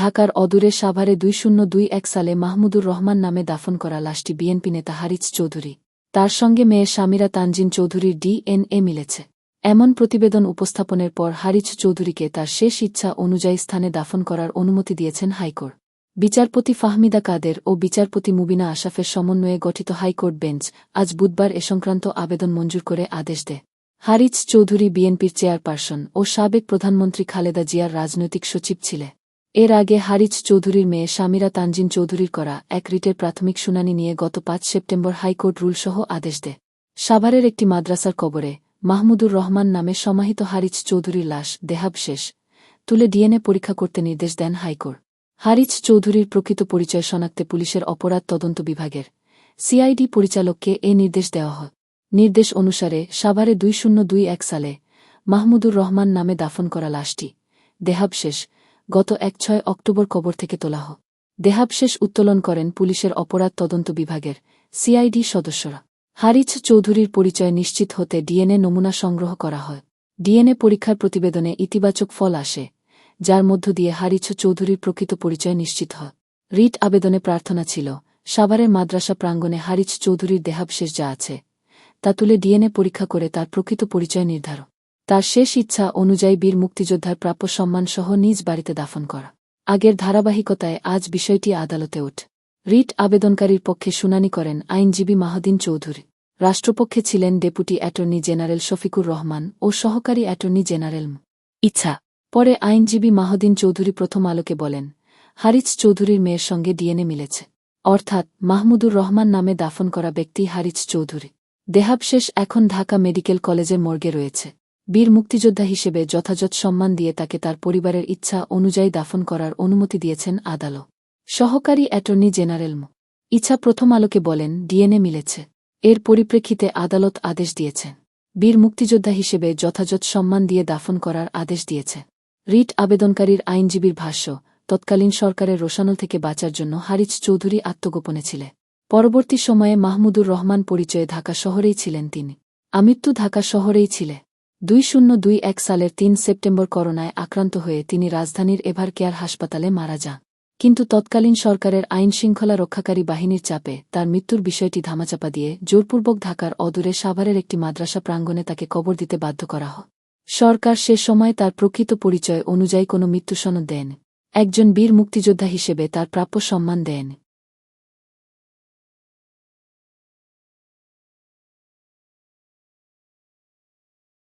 ঢাকার অদূরে সাভারে দুই শূন্য দুই এক সালে মাহমুদুর রহমান নামে দাফন করা লাশটি বিএনপি নেতা হারিজ চৌধুরী। তার সঙ্গে মেয়ে সামিরা তানজিন চৌধুরীর ডিএনএ মিলেছে। এমন প্রতিবেদন উপস্থাপনের পর হারিজ চৌধুরীকে তার শেষ ইচ্ছা অনুযায়ী স্থানে দাফন করার অনুমতি দিয়েছেন হাইকোর্ট। বিচারপতি ফাহমিদা কাদের ও বিচারপতি মুবিনা আশাফের সমন্বয়ে গঠিত হাইকোর্ট বেঞ্চ আজ বুধবার এ সংক্রান্ত আবেদন মঞ্জুর করে আদেশ দেয়। হারিজ চৌধুরী বিএনপির চেয়ারপারসন ও সাবেক প্রধানমন্ত্রী খালেদা জিয়ার রাজনৈতিক সচিব ছিলে এর আগে হারিচ চৌধুরীর মেয়ে সামিরা তানজিন চৌধুরীর করা এক রিটের প্রাথমিক শুনানি নিয়ে গত পাঁচ সেপ্টেম্বর হাইকোর্ট রুলসহ আদেশ দেয়। সাভারের একটি মাদ্রাসার কবরে মাহমুদুর রহমান নামে সমাহিত হারিজ চৌধুরীর লাশ দেহাবশেষ তুলে ডিএনএ পরীক্ষা করতে নির্দেশ দেন হাইকোর্ট। হারিচ চৌধুরীর প্রকৃত পরিচয় শনাক্তে পুলিশের অপরাধ তদন্ত বিভাগের সিআইডি পরিচালককে এ নির্দেশ দেওয়া হয়। নির্দেশ অনুসারে সাভারে দুই শূন্য দুই এক সালে মাহমুদুর রহমান নামে দাফন করা লাশটি দেহাবশেষ গত এক ছয় অক্টোবর কবর থেকে তোলা হয়। দেহাবশেষ উত্তোলন করেন পুলিশের অপরাধ তদন্ত বিভাগের সিআইডি সদস্যরা। হারিচ চৌধুরীর পরিচয় নিশ্চিত হতে ডিএনএ নমুনা সংগ্রহ করা হয়। ডিএনএ পরীক্ষার প্রতিবেদনে ইতিবাচক ফল আসে, যার মধ্য দিয়ে হারিচ চৌধুরীর প্রকৃত পরিচয় নিশ্চিত হয়। রিট আবেদনে প্রার্থনা ছিল, সাভারের মাদ্রাসা প্রাঙ্গণে হারিচ চৌধুরীর দেহাবশেষ যা আছে, তা তুলে ডিএনএ পরীক্ষা করে তার প্রকৃত পরিচয় নির্ধারণ তার শেষ ইচ্ছা অনুযায়ী বীর মুক্তিযোদ্ধার প্রাপ্য সম্মানসহ নিজ বাড়িতে দাফন করা। আগের ধারাবাহিকতায় আজ বিষয়টি আদালতে ওঠ। রিট আবেদনকারীর পক্ষে শুনানি করেন আইনজীবী মাহদিন চৌধুরী। রাষ্ট্রপক্ষে ছিলেন deputy attorney general Shafiqur Rahman ও সহকারী অ্যাটর্নি জেনারেল ইচ্ছা। পরে আইনজীবী মাহদিন চৌধুরী প্রথম আলোকে বলেন হারিচ চৌধুরীর মেয়ের সঙ্গে ডিএনএ মিলেছে। অর্থাৎ মাহমুদুর রহমান নামে দাফন করা ব্যক্তি হারিচ চৌধুরী। দেহাবশেষ এখন ঢাকা মেডিকেল কলেজের মর্গে রয়েছে। বীর মুক্তিযোদ্ধা হিসেবে যথাযথ সম্মান দিয়ে তাকে তার পরিবারের ইচ্ছা অনুযায়ী দাফন করার অনুমতি দিয়েছেন আদালত। সহকারী অ্যাটর্নি জেনারেল ম। ইচ্ছা প্রথম আলোকে বলেন, ডিএনএ মিলেছে। এর পরিপ্রেক্ষিতে আদালত আদেশ দিয়েছেন। বীর মুক্তিযোদ্ধা হিসেবে যথাযথ সম্মান দিয়ে দাফন করার আদেশ দিয়েছে। রিট আবেদনকারীর আইনজীবীর ভাষ্য, তৎকালীন সরকারের রোশানল থেকে বাঁচার জন্য হারিচ চৌধুরী আত্মগোপনে ছিলে। পরবর্তী সময়ে মাহমুদুর রহমান পরিচয়ে ঢাকা শহরেই ছিলেন তিনি। আমৃত্যু ঢাকা শহরেই ছিলে। দুই শূন্য দুই এক সালের তিন সেপ্টেম্বর করোনায় আক্রান্ত হয়ে তিনি রাজধানীর এভার কেয়ার হাসপাতালে মারা যান। কিন্তু তৎকালীন সরকারের আইন শৃঙ্খলা রক্ষাকারী বাহিনীর চাপে তার মৃত্যুর বিষয়টি ধামাচাপা দিয়ে জোরপূর্বক ঢাকার অদূরে সাভারের একটি মাদ্রাসা প্রাঙ্গণে তাকে কবর দিতে বাধ্য করা হয়। সরকার সে সময় তার প্রকৃত পরিচয় অনুযায়ী কোনো মৃত্যুসনদ দেন। একজন বীর মুক্তিযোদ্ধা হিসেবে তার প্রাপ্য সম্মান দেন।